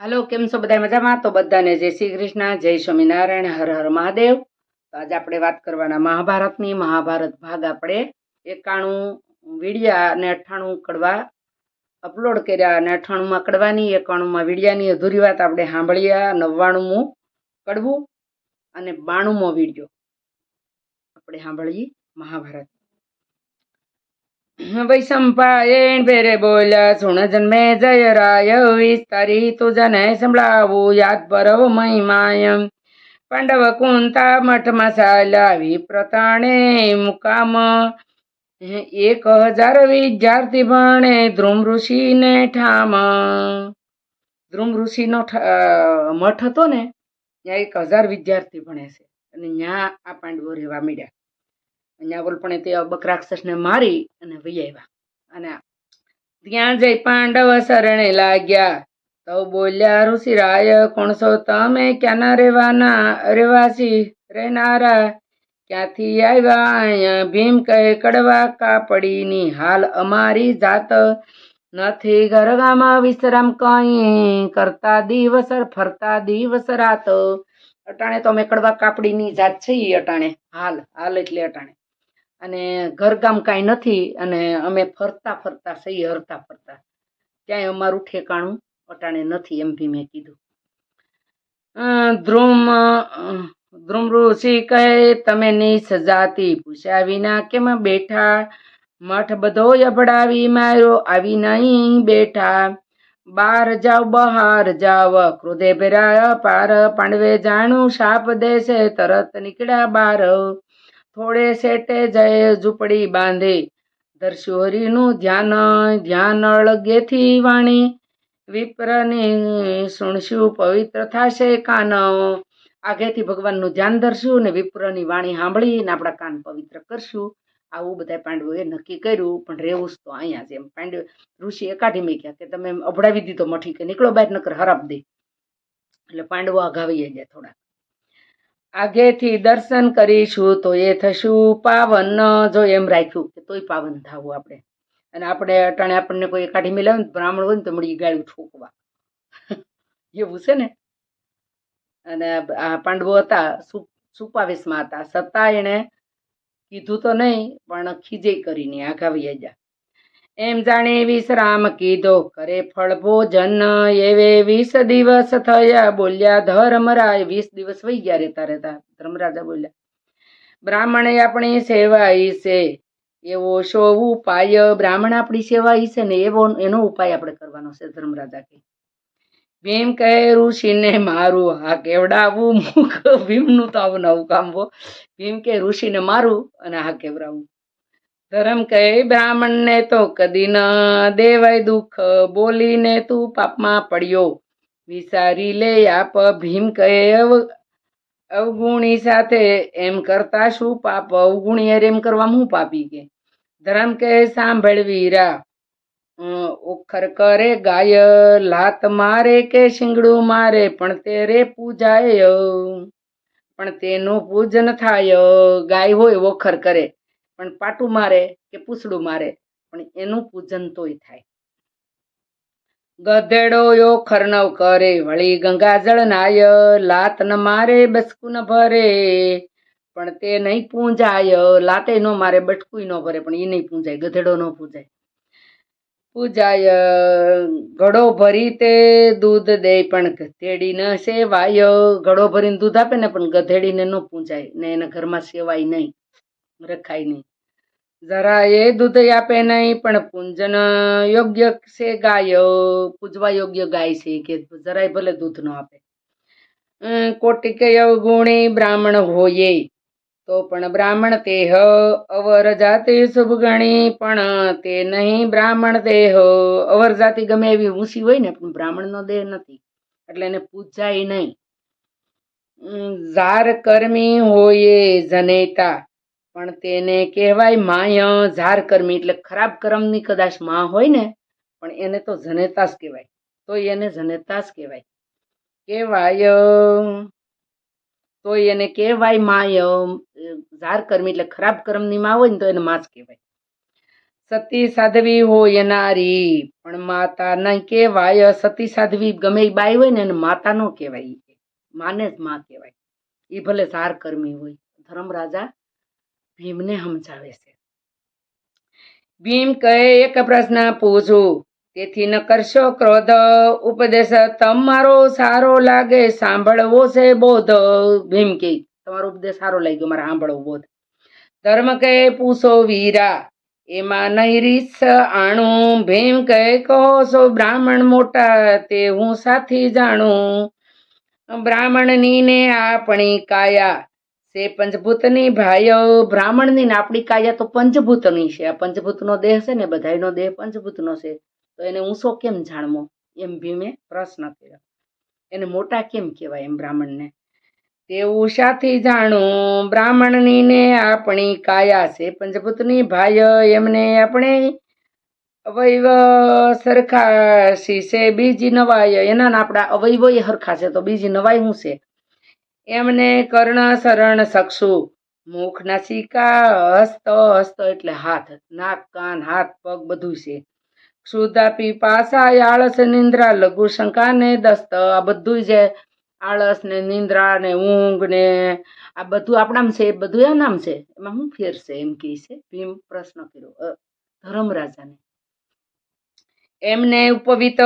હાલો, કેમ છો બધા મજામાં? તો બધાને જય શ્રી કૃષ્ણ, જય સ્વામિનારાયણ, હર હર મહાદેવ. તો આજે આપણે વાત કરવાના મહાભારતની, મહાભારત ભાગ આપણે એકાણું વીડિયા અને અઠ્ઠાણું કડવા અપલોડ કર્યા અને અઠ્ઠાણુંમાં કડવાની, એકાણુંમાં વીડિયાની અધૂરી વાત આપણે સાંભળ્યા, નવ્વાણુંમું કડવું અને બાણુંમો વીડિયો. આપણે સાંભળીએ મહાભારત વૈશંપાયણ ભેરે બોલ્યા સુણ જન્મે જય રાય વિસ્તારી તું જને સંભળાવું યાદ પરવ મહિમાય પાંડવ કુંતા મઠમાં ચાલ્યા વિપ્રતાણે મુકામ એક હજાર વિદ્યાર્થી ભણે ધ્રુમ ઋષિને ઠામ ધ્રુમ ઋષિનો મઠ હતો ને ત્યાં એક હજાર વિદ્યાર્થી ભણે છે અને ત્યાં આ પાંડવો રહેવા માંડ્યા અહીંયા ઓલપણે તે બકરાક્ષસને મારી અને વહી આવ્યા. અને ત્યાં જઈ પાંડવ શરણે લાગ્યા. તો બોલ્યા, ઋષિરાય કોણ છો તમે ક્યાંના રહેવાના, રહેવાસી, રહેનારા? ક્યાંથી આવ્યા? અહીંયા ભીમ કહે કડવા કાપડીની હાલ અમારી જાત નથી. ગરગામાં વિશ્રામ કઈ કરતા દિવસ ફરતા દિવસ રાત અટાણે તો અમે કડવા કાપડીની જાત છે એ અટાણે. હાલ હાલ એટલે અટાણે. અને ઘરકામ કાંઈ નથી અને અમે ફરતા ફરતા સહી હરતા ફરતા. ક્યાંય અમારું ઠેકાણું અટાણે નથી એમ ભીમે કીધું. અ, ધ્રુમ ધ્રુમ ઋષિ કહે તમે ની સજાતી પૂછ્યા વિના કેમ બેઠા? મઠ બધો અભડાવી માર્યો આવી નહીં બેઠા. બાર જાવ બહાર જાવ ક્રોધે ભેરા પાર પાંડવે જાણું શાપ દેશે તરત નીકળ્યા બાર. થોડે સેટે જય ઝૂંપડી બાંધે. દર્શુ હરિનું ધ્યાન ધ્યાન અળગેથી વાણી. વિપ્રની સુણશું પવિત્ર થશે કાન. આગેથી ભગવાનનું ધ્યાન ધરશું ને વિપ્રની વાણી સાંભળીને આપણા કાન પવિત્ર કરશું. આવું બધા પાંડવોએ નક્કી કર્યું, પણ રહેવું તો અહીંયા છે એમ. પાંડવ ઋષિ એકાઢી મૂક્યા કે તમે અભડાવી દીધો મઠી કે નીકળો બહાર નકર હરાપ દે. એટલે પાંડવો આઘાવી ગયા થોડા આગેથી દર્શન કરીશું તો એ થશું પાવન. જો એમ રાખ્યું કે તોય પાવન થવું આપણે. અને આપણે અટાણે આપણને કોઈ કાઢી મેલાવે ને બ્રાહ્મણ હોય ને તો મળી ગાળું ઠોકવા. એવું છે ને? અને આ પાંડવો હતા સુપાવેશમાં હતા. સત્તા એણે કીધું તો નહીં, પણ ખીજે કરીને આઘાવી ગયા એમ જાણે વિશ્રામ કીધો, કરે ફળ ભોજન. એવે વીસ દિવસ થયા બોલ્યા ધર્મરાય વીસ દિવસ વહી ગયા રહેતા રહેતા ધર્મરાજા બોલ્યા, બ્રાહ્મણે આપણી સેવા છે, એવો શો ઉપાય, બ્રાહ્મણ આપણી સેવા છે ને એવો, એનો ઉપાય આપણે કરવાનો છે, ધર્મરાજા કે ભીમ કહે, ઋષિને મારું, હા કેવડાવું મુખ ભીમનું તો આવું નવું કામ ભીમ કે ઋષિને મારું અને હા કેવડાવું. ધર્મ કહે, બ્રાહ્મણને તો કદી ન દેવાય દુઃખ. બોલીને તું પાપમાં પડ્યો. વિચારી લે આપ, ભીમ કહે, અવ, અવગુણી સાથે એમ કરતા શું પાપ? અવગુણી એમ કરવા હું પાપી કે? ધર્મ કહે, સાંભળ વીરા. ઓખર કરે ગાય, લાત મારે કે શિંગડું મારે, પણ તેરે પૂજાય. પણ તેનું પૂજન થાય. ગાય હોય ઓખર કરે. પણ પાટું મારે કે પૂછડું મારે? પણ એનું પૂજન તોય થાય. ગધેડો યો ખરનવ કરે, વળી ગંગાજળ નાય, લાત ન મારે, બસકું ન ભરે. પણ તે નહીં પૂંજાય, લાતે ન મારે બટકું ન ભરે, પણ એ નહીં પૂંજાય, ગધેડો ન પૂજાય. પૂજાય, ઘડો ભરી તે દૂધ દે, પણ ગધેડી ન સેવાય. ઘડો ભરીને દૂધ આપે ને, પણ ગધેડીને ન પૂંજાય, ને એના ઘરમાં સેવાય નહીં. રખાય નહીં. જરા એ દૂધ આપે નહીં પણ પૂંજન યોગ્ય છે ગાય પૂજવા યોગ્ય ગાય છે કે જરાય ભલે દૂધ ન આપે. અમ, કોટિક અવગુણી બ્રાહ્મણ હોયે તો પણ બ્રાહ્મણ તેહ અવર જાતિ શુભ ગણી પણ તે નહીં બ્રાહ્મણ દેહ. અવર જાતિ ગમે એવી ઊંચી હોય ને પણ બ્રાહ્મણનો દેહ નથી એટલે એને પૂજાય નહીં. ઝાર કર્મી હોયે જનેતા પણ તેને કહેવાય માય ઝાર કર્મી, એટલે ખરાબ કર્મની કદાચમાં હોય ને, પણ એને તો જનેતાસ કહેવાય. તો એને જનેતાસ કહેવાય. કહેવાય તો એને કહેવાય માય ઝાર કર્મી, એટલે ખરાબ કર્મની માં હોય ને, તો એને માં જ કહેવાય. સતી સાધવી હોય નારી, પણ માતા ન કહેવાય. સતી સાધવી ગમે એ બાઈ હોય ને, એને માતા નો કહેવાય માને જ માં કહેવાય. એ ભલે ઝાર કર્મી હોય. ધર્મરાજા ભીમને સમજાવે છે. ભીમ કહે, એક પ્રશ્ન પૂછું. તેથી ન કરશો ક્રોધ ઉપદેશ. તમારો સારો લાગે, સાંભળવો છે બોધ. ભીમ કે તમારો ઉપદેશ સારો લાગ્યો, મારે સાંભળવો બોધ. ધર્મ કહે, પૂછો વીરા. એમાં નહીં રીસ આણું. ભીમ કહે, કહો છો બ્રાહ્મણ મોટા, તે હું સાથી જાણું. બ્રાહ્મણની ને આપણી કાયા. તે પંચભૂતની ભાઈઓ બ્રાહ્મણની ને આપણી કાયા તો પંચભૂતની છે. આ પંચભૂતનો દેહ છે ને બધાયનો દેહ પંચભૂતનો છે. તો એને ઊંચો કેમ જાણવો? એમ ભીમે પ્રશ્ન કર્યો. એને મોટા કેમ કહેવાય એમ બ્રાહ્મણને? તેવું સાથી જાણું બ્રાહ્મણની ને આપણી કાયા છે. પંચભૂતની ભાઈ એમને આપણે અવયવ સરખા છે? બીજી નવાય એના આપણા અવયવો સરખા છે. તો બીજી નવાઈ શું છે? એમને કર્ણ શરણ સક્ષુ. મુખ નાસિકા હસ્ત હસ્ત એટલે હાથ, નાક, કાન, હાથ, પગ બધું છે. ક્ષુધા પીપાસા આળસ, નિંદ્રા, લઘુ શંકા ને દસ્ત, આ બધું જે આળસ ને નિંદ્રા ને ઊંઘ ને આ બધું આપણામાં છે, એ બધું નામ છે. એમાં શું ફેર છે? એમ કહે છે. ભીમ પ્રશ્ન કર્યો. ધર્મ ધર્મરાજાને એમને ઉપવિત,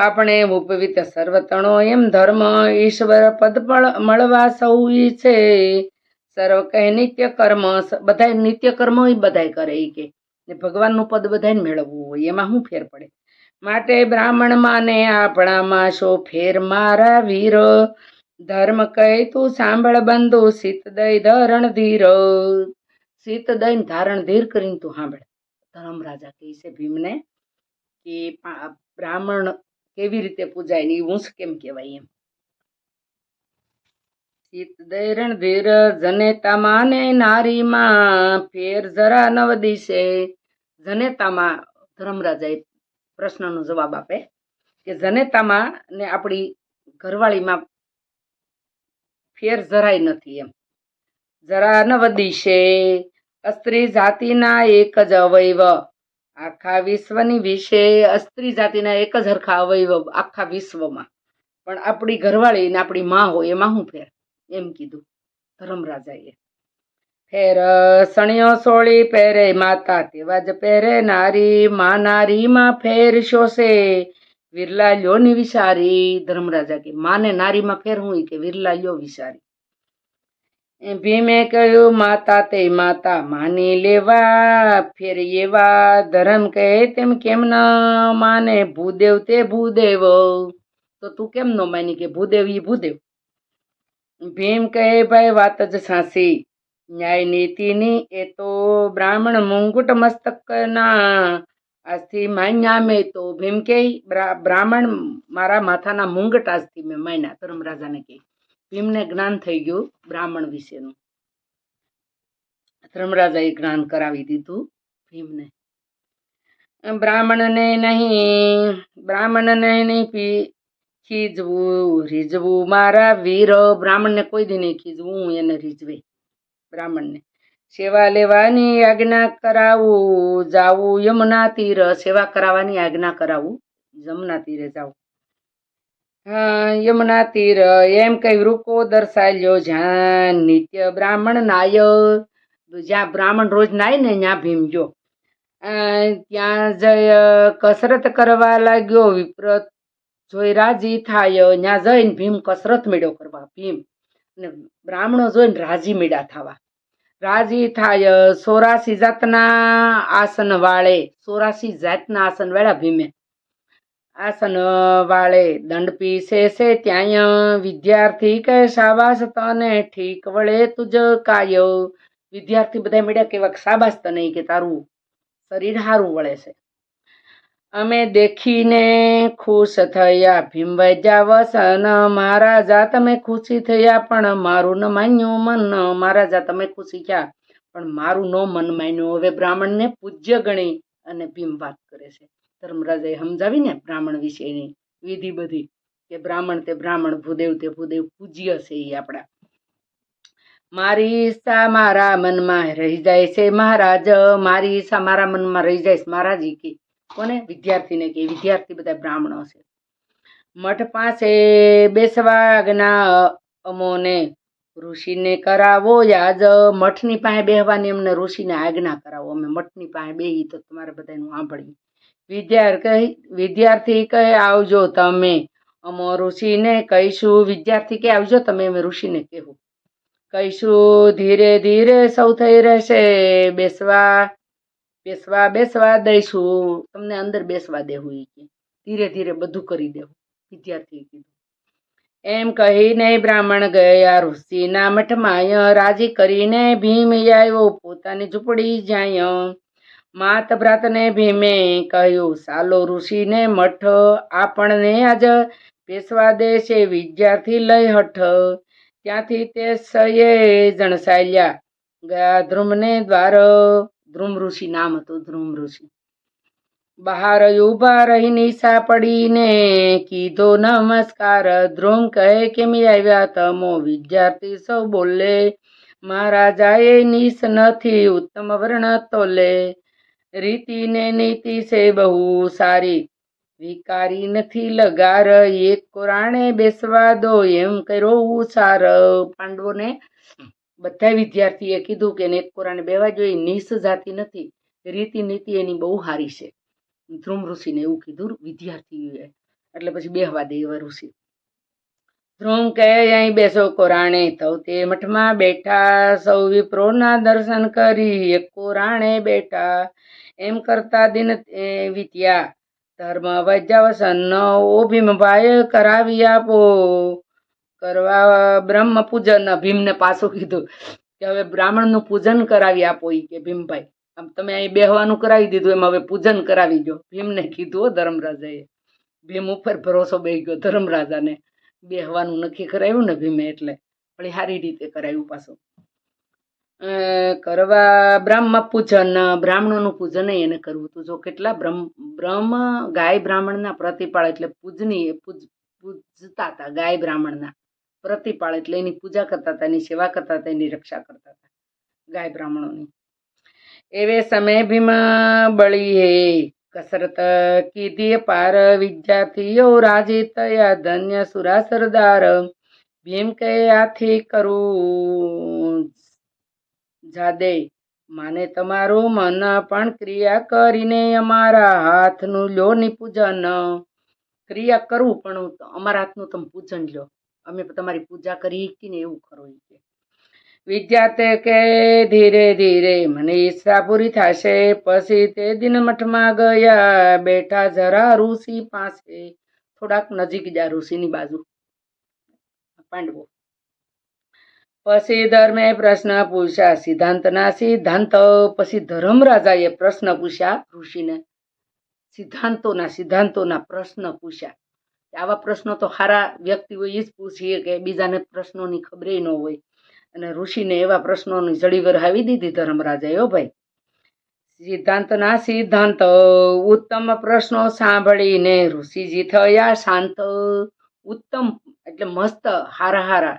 આપણે ઉપવિત સર્વતણો, એમ ધર્મ, ઈશ્વર પદ મળવા સૌ છે સર્વ કહે નિત્ય કર્મ બધા નિત્ય કર્મ એ બધાય કરે એ કે. ને ભગવાનનું પદ બધાને મેળવવું હોય, એમાં શું ફેર પડે? માટે બ્રાહ્મણ માને આપણામાં શો ફેર મારા વીર? ધર્મ કહે તું સાંભળ બંધુ, શીત દઈ ધરણ ધીર. સીત દઈને ધારણ ધીર કરીને તું સાંભળ. ધર્મરાજા કહે છે ભીમને કે બ્રાહ્મણ કેવી રીતે પૂજાય ને એ ઊંચ કેમ કહેવાય એમ? ચિત દૈરણ ધીર જનેતામાં ને નારીમાં, ફેર જરા નવ દિશે. જનેતામાં ધર્મરાજાએ પ્રશ્નનો જવાબ આપે કે જનેતામાં ને આપણી ઘરવાળીમાં ફેર જરાય નથી એમ. જરા નવ દિશે સ્ત્રી જાતિના એક જ અવયવ. આખા વિશ્વની વિશે સ્ત્રી જાતિના એક જ હરખા અવયવ આખા વિશ્વમાં. પણ આપણી ઘરવાળી ને આપણી માં હોય, એમાં શું ફેર? એમ કીધું ધર્મરાજાએ. ફેર સણિયો સોળી પહેરે માતા તેવા જ પહેરે નારી, માં નારીમાં ફેર શોષે. વિરલા લ્યોની વિચારી ધર્મરાજા કે, માને નારીમાં ફેર હું કે વિરલા લ્યો વિચારી. ભીમે કહ્યું, માતા તે માતા માની લેવા, ફેર એવા ધર્મ કહે તેમ કેમ ન માને? ભૂદેવ તે ભૂદેવ. તો તું કેમ ન માની કે ભૂદેવ ઈ ભૂદેવ? ભીમ કહે, ભાઈ વાત જ સાચી. ન્યાય નીતિની એ તો બ્રાહ્મણ મુંગુટ મસ્તકના આજથી માન્યા મેં તો. ભીમ કે બ્રા- બ્રાહ્મણ મારા માથાના મુંગટ આજથી મેં માન્યા. ધર્મરાજાને કહે. ભીમને જ્ઞાન થઈ ગયું બ્રાહ્મણ વિશેનું. ધર્મરાજાએ જ્ઞાન કરાવી દીધું ભીમને. બ્રાહ્મણને નહીં બ્રાહ્મણને નહીં પી ખીજવું, રીઝવું મારા વીર. બ્રાહ્મણને કોઈ દી નહીં ખીજવું, હું એને રીઝવે બ્રાહ્મણને. સેવા લેવાની આજ્ઞા કરાવું, જાવું યમુના તીર. સેવા કરાવવાની આજ્ઞા કરાવું જમના તીરે જાવું યમુના તીર, એમ કઈ વૃકો દર્શાવ્યો જ્યાં નિત્ય બ્રાહ્મણ નાય. જ્યાં બ્રાહ્મણ રોજ નાય ને ત્યાં ભીમ ગયો ત્યાં જય કસરત કરવા લાગ્યો, વિપ્ર જોઈ રાજી થાય. ત્યાં જઈને ભીમ કસરત મેળ્યો કરવા, ભીમ. અને બ્રાહ્મણો જોઈને રાજી મેળા થવા. રાજી થાય. સોરાસી જાતના આસન વાળે સોરાસી જાતના આસન વાળા ભીમે. આસન વાળે દંડ પીસે છે ત્યાં વિદ્યાર્થી કહે શાબાશ તને, ઠીક વળે તુજ કાય. વિદ્યાર્થી બધા મળ્યા કેવા શાબાશ તને કે, તારું શરીર સારું વળે છે. અમે દેખીને ખુશ થયા, ભીમ વૈદ્યા મારા મહારાજા તમે ખુશી થયા, પણ મારું ન માન્યું મન. મહારાજા તમે ખુશી થયા, પણ મારું ન મન માન્યું. હવે બ્રાહ્મણને પૂજ્ય ગણી અને ભીમ વાત કરે છે. ધર્મરાજાએ સમજાવીને બ્રાહ્મણ વિશેની વિધિ બધી કે બ્રાહ્મણ તે બ્રાહ્મણ, ભૂદેવ તે ભૂદેવ પૂજ્ય છે એ આપણા. મારી ઈચ્છા મારા મનમાં રહી જાય છે મહારાજ, મારી ઈચ્છા મારા મનમાં રહી જાય છે મહારાજી કે કોને? વિદ્યાર્થીને કે વિદ્યાર્થી બધા બ્રાહ્મણો છે. મઠ પાસે બેસવા આજ્ઞા અમોને ઋષિને કરાવો યાદ, મઠની પાસે બેહવાની અમને ઋષિને આજ્ઞા કરાવો. અમે મઠની પાસે બેહી તો તમારે બધાનું સાંભળીએ. વિદ્યાર્થી વિદ્યાર્થી કહે, આવજો તમે. અમો ઋષિને કહીશું, વિદ્યાર્થી કે આવજો તમે અમે ઋષિને કહેવું. કહીશું, ધીરે ધીરે સૌ થઈ રહેશે, બેસવા બેસવા બેસવા દઈશું. તમને અંદર બેસવા દેવું એ કે. ધીરે ધીરે બધું કરી દેવું, વિદ્યાર્થીએ કીધું. એમ કહીને બ્રાહ્મણ ગયા, ઋષિના મઠમાં રાજી કરીને ભીમ આવ્યો પોતાની ઝૂંપડી જાય માત ભ્રાતને ભીમે કહ્યું, સાલો ઋષિને મઠ, આપણને આજ પેશવા દેશે વિદ્યાર્થી લઈ હઠ. ત્યાંથી તે સયે જણસાયલ્યા, ગયા ધ્રુમને દ્વાર. ધ્રુમ ઋષિ, નામ હતું ધ્રુમ ઋષિ. બહાર ઊભા રહી નિશા પડીને કીધો, નમસ્કાર, ધ્રુમ કહે કેમ આવ્યા તમો? વિદ્યાર્થી સૌ બોલે, મહારાજાએ નિશ નથી ઉત્તમ વર્ણ તોલે. રીતિ ને નીતિ છે બહુ સારી. વિકારી નથી લગાર, એક કોરાણે બેસવા દો, એમ કર્યો ઉસાર. પાંડવોને બધા વિદ્યાર્થીએ કીધું કે એક કોરાણે બેવા જોઈએ નિશ જાતિ નથી. રીતિ નીતિ એની બહુ સારી છે. ધ્રુમ ઋષિને એવું કીધું વિદ્યાર્થીઓએ. એટલે પછી બેહવા દે એવા ઋષિ. ધ્રુમ કહે, અહીં બેસો કોરાણે. તો તે મઠમાં બેઠા સૌ વિપ્રોના દર્શન કરી, એક કોરાણે બેઠા, એમ કરતા દિન વીત્યા. ધર્મ વૈજ્ઞાવસન ઓ ભીમભાઈ કરાવી આપો. કરવા બ્રહ્મ પૂજન, ભીમને પાછું કીધું કે હવે બ્રાહ્મણનું પૂજન કરાવી આપો એ કે ભીમભાઈ. આમ તમે અહીં બેહવાનું કરાવી દીધું, એમ હવે પૂજન કરાવી દો ભીમને કીધું ધર્મરાજાએ. ભીમ ઉપર ભરોસો બેસી ગયો ધર્મરાજાને. બેહવાનું નક્કી કરાવ્યું ને ભીમે એટલે. વળી સારી રીતે કરાવ્યું પાછું. કરવા બ્રહ્મ પૂજન, બ્રાહ્મણોનું પૂજન એને કરવું હતું. જો કેટલા બ્રહ્મ બ્રહ્મ, ગાય બ્રાહ્મણના પ્રતિપાળ એટલે પૂજની, પૂજ, પૂજતા હતા ગાય બ્રાહ્મણના પ્રતિપાળ એટલે એની પૂજા કરતા હતા, એની સેવા કરતા હતા, એની રક્ષા કરતા હતા ગાય બ્રાહ્મણોની. એવે સમય ભીમ બળી હે. કસરત કીધી પાર વિદ્યાર્થીઓ રાજી તયા ધન્ય સુરા સરદાર. ભીમ કહે આથી કરું જાદે. માને તમારું મન પણ ક્રિયા કરીને અમારા હાથનું લો પૂજન ક્રિયા કરવું પણ અમારા હાથનું તમે પૂજન લો. અમે તમારી પૂજા કરી કે ને એવું કરો કે. વિદ્યાર્થી કે ધીરે ધીરે મને ઈચ્છા પૂરી થશે. પછી તે દિન મઠમાં ગયા. બેઠા જરા ઋષિ પાસે. થોડાક નજીક ગયા ઋષિની બાજુ. પાંડવો. પછી ધર્મે પ્રશ્ન પૂછ્યા. સિદ્ધાંતના સિદ્ધાંત. પછી ધર્મરાજાએ પ્રશ્ન પૂછ્યા ઋષિને. સિદ્ધાંતોના સિદ્ધાંતોના પ્રશ્ન પૂછ્યા. આવા પ્રશ્નો તો સારા વ્યક્તિઓ એ જ પૂછીએ કે બીજાને પ્રશ્નોની ખબરે ન હોય. અને ઋષિને એવા પ્રશ્નોની જડીવર આવી દીધી ધર્મરાજાએ હો ભાઈ. સિદ્ધાંતના સિદ્ધાંત, ઉત્તમ પ્રશ્નો સાંભળીને ઋષિજી થયા શાંત, ઉત્તમ, એટલે મસ્ત, હારા હારા,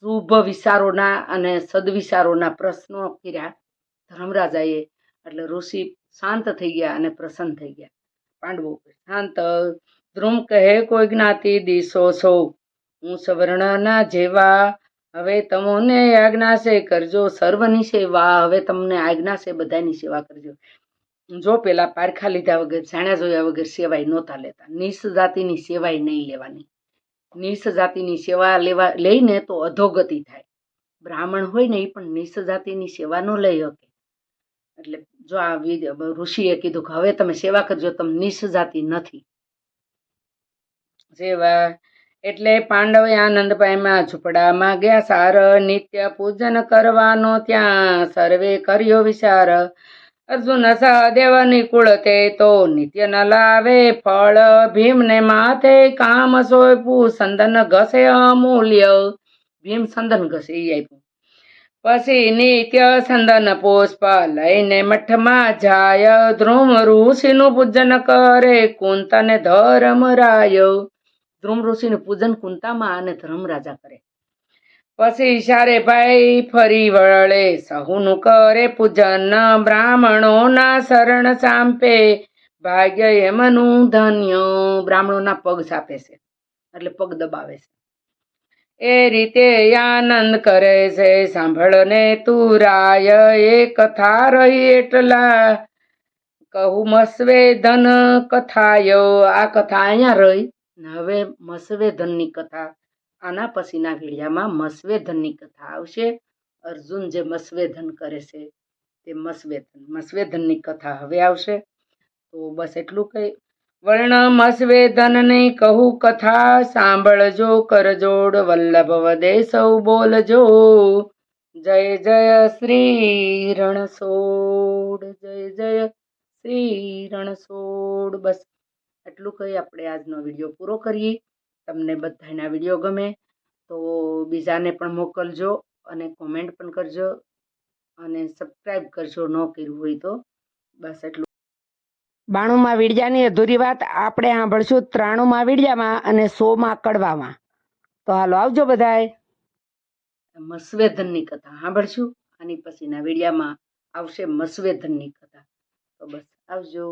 શુભ વિચારોના અને સદવિચારોના પ્રશ્નો કર્યા ધર્મરાજાએ. એટલે ઋષિ શાંત થઈ ગયા અને પ્રસન્ન થઈ ગયા. પાંડવો શાંત, ધ્રુમ કહે કોઈ જ્ઞાતિ દિશો છો. હું સવર્ણના જેવા હવે તમોને આજ્ઞા છે, કરજો સર્વની સેવા. હવે તમને આજ્ઞા છે, બધાની સેવા કરજો. જો પેલા પારખા લીધા વગર જાણ્યા જોયા વગર સેવાય નહોતા લેતા. નિસ જાતિની સેવાય નહીં લેવાની. નિસ જાતિની સેવા લેવા, લઈને તો અધોગતિ થાય. બ્રાહ્મણ હોય ને એ પણ નિસ જાતિની સેવા ન લઈ શકે. એટલે જો આ ઋષિએ કીધું કે હવે તમે સેવા કરજો, તમે નિસ જાતિ નથી. સેવા એટલે પાંડવે આનંદ પામ્યા ગયા સાર, નિત્ય પૂજન કરવાનો ત્યાં સર્વે કર્યો વિચાર. અર્જુન સહદેવ નિકુળ તે તો નિત્ય ન લાવે, ફળ ભીમને માથે, કામ સોંપ્યું, સંદન ઘસે અમૂલ્ય. ભીમ સંદન ઘસે એ આપ્યું. પછી નિત્ય સંદન પુષ્પ લઈને મઠમાં જાય ધ્રુમ ઋષિનું પૂજન કરે, કુંતને ધર્મ રાય. ધ્રુમ ઋષિનું પૂજન કુંતામાં અને ધર્મરાજા કરે. પછી ઈશારે ભાઈ ફરી વળે, સહુનું કરે પૂજન બ્રાહ્મણોના શરણ સાંપે, ભાગ્ય એમનું ધન્ય, બ્રાહ્મણોના પગ સાપે છે, એટલે પગ દબાવે છે. એ રીતે આનંદ કરે છે, સાંભળને તું રાય, એ કથા રહી એટલા. કહું મસ્વે ધન કથાયો, આ કથા અહીંયા રહી. હવે મસવેધનની કથા. આના પછીના વિડીયામાં મસવેધનની કથા આવશે. અર્જુન જે મસવેધન કરે છે તે મસવેધન, મસવેધનની કથા હવે આવશે. તો બસ એટલું કહી. વર્ણ મસવેધનની કહું કથા સાંભળજો કરજોડ વલ્લભ વદે સૌ બોલજો જય જય શ્રી રણછોડ જય જય શ્રી રણછોડ બસ એટલું કહી આપણે આજનો વીડિયો પૂરો કરીએ. તમને બધાના વીડિયો ગમે તો બીજાને પણ મોકલજો અને કોમેન્ટ પણ કરજો અને સબસ્ક્રાઈબ કરજો ન કર્યું હોય તો. બસ એટલું. બાણુંમાં વીડિયાની અધૂરી વાત આપણે સાંભળશું ત્રાણુંમાં વીડિયામાં અને સોમાં કડવામાં તો હાલો આવજો બધાએ મસવેધનની કથા સાંભળશું. આની પછીના વીડિયામાં આવશે મસવેધનની કથા. તો બસ આવજો.